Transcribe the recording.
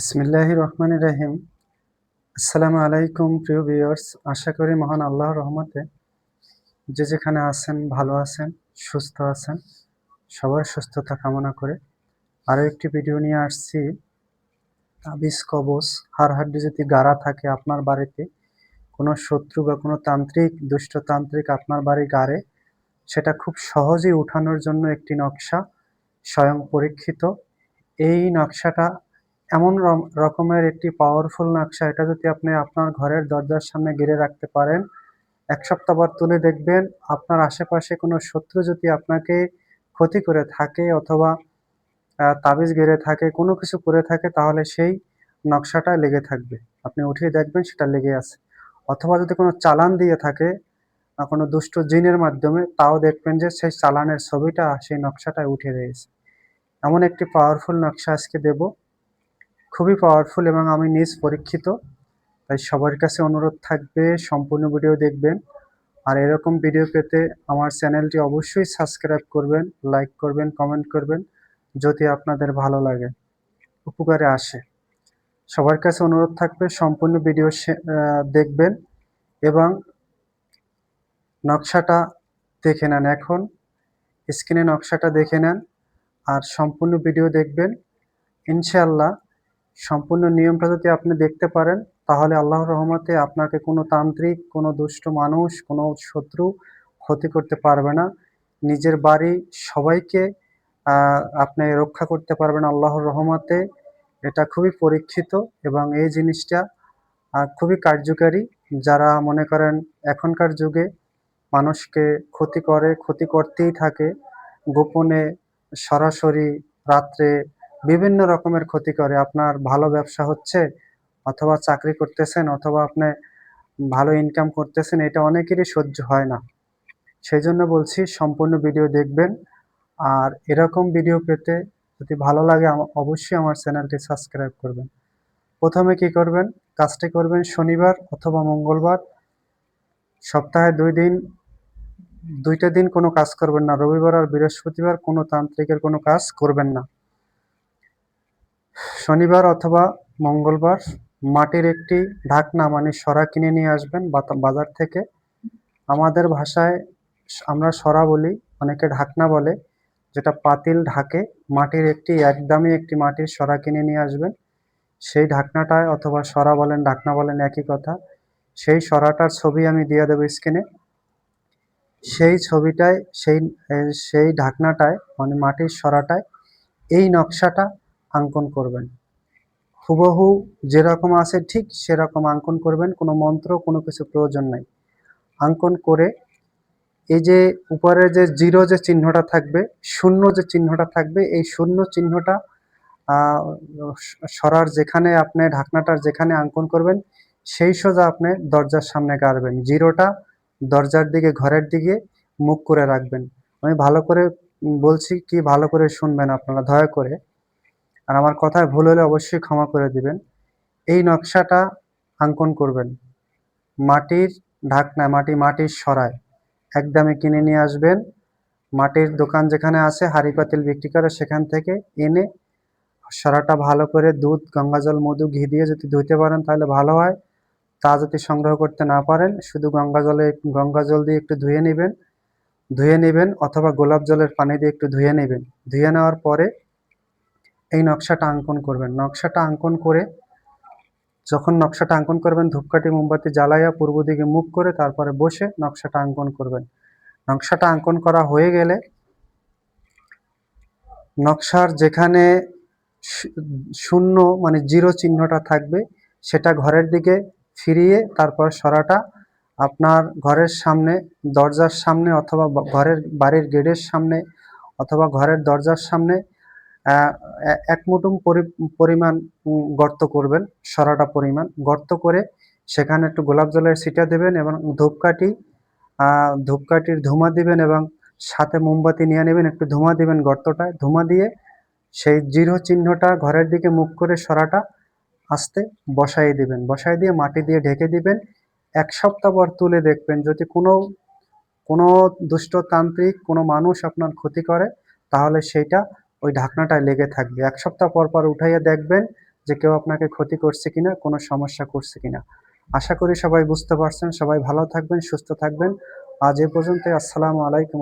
ইসমিল্লাহ রহমান রাহিম। আসসালামু আলাইকুম, প্রিয় ভিউয়ার্স। আশা করি মহান আল্লাহর রহমতে যে যেখানে আছেন, ভালো আছেন, সুস্থ আছেন, সবার সুস্থতা কামনা করে আরও একটি ভিডিও নিয়ে আসছি। তাবিজ কবচ হার হাড্ডি যদি গাড়া থাকে আপনার বাড়িতে, কোনো শত্রু বা কোনো তান্ত্রিক দুষ্টতান্ত্রিক আপনার বাড়ি গাড়ে, সেটা খুব সহজেই উঠানোর জন্য একটি নকশা স্বয়ং পরীক্ষিত। এই নকশাটা এমন রকমের একটি পাওয়ারফুল নকশা। এটা যদি আপনি আপনার ঘরের দরজার সামনে গিরে রাখতে পারেন, এক সপ্তাহ পর তুলে দেখবেন আপনার আশেপাশে কোনো শত্রু যদি আপনাকে ক্ষতি করে থাকে অথবা তাবিজ গেড়ে থাকে, কোনো কিছু করে থাকে, তাহলে সেই নকশাটা লেগে থাকবে। আপনি উঠিয়ে দেখবেন সেটা লেগে আছে। অথবা যদি কোনো চালান দিয়ে থাকে কোনো দুষ্ট জিনের মাধ্যমে, তাও দেখবেন যে সেই চালানের ছবিটা, সেই নকশাটায় উঠে রয়েছে। এমন একটি পাওয়ারফুল নকশা আজকে দেব। খুবই পাওয়ারফুল এবং আমি নিজ পরীক্ষিত। তাই সবার কাছে অনুরোধ থাকবে, সম্পূর্ণ ভিডিও দেখবেন। আর এরকম ভিডিও পেতে আমার চ্যানেলটি অবশ্যই সাবস্ক্রাইব করবেন লাইক করবেন কমেন্ট করবেন, যদি আপনাদের ভালো লাগে, উপকারে আসে। সবার কাছে অনুরোধ থাকবে, সম্পূর্ণ ভিডিও দেখবেন এবং নকশাটা দেখে নেন এখন। স্ক্রিনে নকশাটা দেখে নেন আর সম্পূর্ণ ভিডিও দেখবেন। ইনশাআল্লাহ সম্পূর্ণ নিয়মটা যদি আপনি দেখতে পারেন, তাহলে আল্লাহর রহমতে আপনাকে কোনো তান্ত্রিক, কোনো দুষ্ট মানুষ, কোনো শত্রু ক্ষতি করতে পারবে না। নিজের বাড়ি, সবাইকে আপনি রক্ষা করতে পারবেন আল্লাহর রহমতে। এটা খুবই পরীক্ষিত এবং এই জিনিসটা খুবই কার্যকারী। যারা মনে করেন এখনকার যুগে মানুষকে ক্ষতি করে, ক্ষতি করতেই থাকে, গোপনে সরাসরি রাত্রে বিভিন্ন রকমের ক্ষতি করে। আপনার ভালো ব্যবসা হচ্ছে, অথবা চাকরি করতেছেন, অথবা আপনি ভালো ইনকাম করতেছেন, এটা অনেকেরই সহ্য হয় না। সেই জন্য বলছি, সম্পূর্ণ ভিডিও দেখবেন। আর এরকম ভিডিও পেতে যদি ভালো লাগে অবশ্যই আমার চ্যানেলটি সাবস্ক্রাইব করবেন। প্রথমে কি করবেন? কাজটি করবেন শনিবার অথবা মঙ্গলবার। সপ্তাহে দুই দিন, দুইটা দিন কোনো কাজ করবেন না। রবিবার আর বৃহস্পতিবার কোনো তান্ত্রিকের কোনো কাজ করবেন না। শনিবার অথবা মঙ্গলবার মাটির একটি ঢাকনা মানে সরা কিনে নিয়ে আসবেন বাজার থেকে। আমাদের ভাষায় আমরা সরা বলি, অনেকে ঢাকনা বলে, যেটা পাতিল ঢাকে মাটির একটি, একদমই একটি মাটির সরা কিনে নিয়ে আসবেন। সেই ঢাকনাটায় অথবা সরা বলেন, ঢাকনা বলেন একই কথা। সেই সরাটার ছবি আমি দিয়ে দেবো স্ক্রিনে। সেই ছবিটায়, সেই সেই ঢাকনাটায় মানে মাটির সরাটায় এই নকশাটা অঙ্কন করবেন। হুবহু যেরকম আছে ঠিক সেরকম অঙ্কন করবেন, কোনো মন্ত্র, কোনো কিছু প্রয়োজন নাই। অঙ্কন করে এই যে উপরে যে জিরো যে চিহ্নটা থাকবে, শূন্য যে চিহ্নটা থাকবে, এই শূন্য চিহ্নটা সরার যেখানে আপনি ঢাকনাটার যেখানে অঙ্কন করবেন, সেই সোজা আপনি দরজার সামনে গাড়বেন। জিরোটা দরজার দিকে, ঘরের দিকে মুখ করে রাখবেন। আমি ভালো করে বলছি কি ভালো করে শুনবেন আপনারা, দয়া করে। আর আমার কথায় ভুল হলে অবশ্যই ক্ষমা করে দিবেন। এই নকশাটা অঙ্কন করবেন। মাটির ঢাকনা, মাটি মাটির সরায় একদমে কিনে নিয়ে আসবেন। মাটির দোকান যেখানে আছে হাঁড়ি পাতিল বিক্রি করে সেখান থেকে এনে সরাটা ভালো করে দুধ গঙ্গাজল মধু, ঘি দিয়ে যদি ধুইতে পারেন তাহলে ভালো হয়। তা যদি সংগ্রহ করতে না পারেন, শুধু গঙ্গা জলে, গঙ্গা জল দিয়ে একটু ধুয়ে নেবেন। ধুয়ে নেবেন অথবা গোলাপ জলের পানি দিয়ে একটু ধুয়ে নেবেন। ধুয়ে নেওয়ার পরে এই নকশাটা অঙ্কন করবেন। নকশাটা অঙ্কন করে যখন নকশাটা অঙ্কন করবেন, ধূপকাঠি, মোমবাতি জ্বালাইয়া পূর্ব দিকে মুখ করে তারপরে বসে নকশাটা অঙ্কন করবেন। নকশাটা অঙ্কন করা হয়ে গেলে নকশার যেখানে শূন্য মানে জিরো চিহ্নটা থাকবে, সেটা ঘরের দিকে ফিরিয়ে তারপর সরাটা আপনার ঘরের সামনে, দরজার সামনে অথবা ঘরের বাড়ির গেটের সামনে অথবা ঘরের দরজার সামনে এক পরি- পরিমাণ গর্ত করবেন, সরাটা পরিমাণ। গর্ত করে সেখানে একটু গোলাপ জলের ছিটা দেবেন এবং ধূপকাঠি ধূপকাঠির ধুমা দিবেন এবং সাথে মোমবাতি নিয়ে নেবেন, একটু ধুমা দিবেন গর্তটায়। ধুমা দিয়ে সেই জিরো চিহ্নটা ঘরের দিকে মুখ করে সরাটা আস্তে বসাই দিবেন। বসাই দিয়ে মাটি দিয়ে ঢেকে দিবেন। এক সপ্তাহ পর তুলে দেখবেন, যদি কোনো কোনো দুষ্ট তান্ত্রিক, কোনো মানুষ আপনার ক্ষতি করে, তাহলে সেইটা ওই ঢাকনাটা লেগে থাকবে। এক সপ্তাহ পর পর উঠাইয়া দেখবেন যে কেউ আপনাকে ক্ষতি করছে কিনা, কোনো সমস্যা করছে কিনা। আশা করি সবাই বুঝতে পারছেন। সবাই ভালো থাকবেন, সুস্থ থাকবেন। আজ এ পর্যন্ত আসসালামু আলাইকুম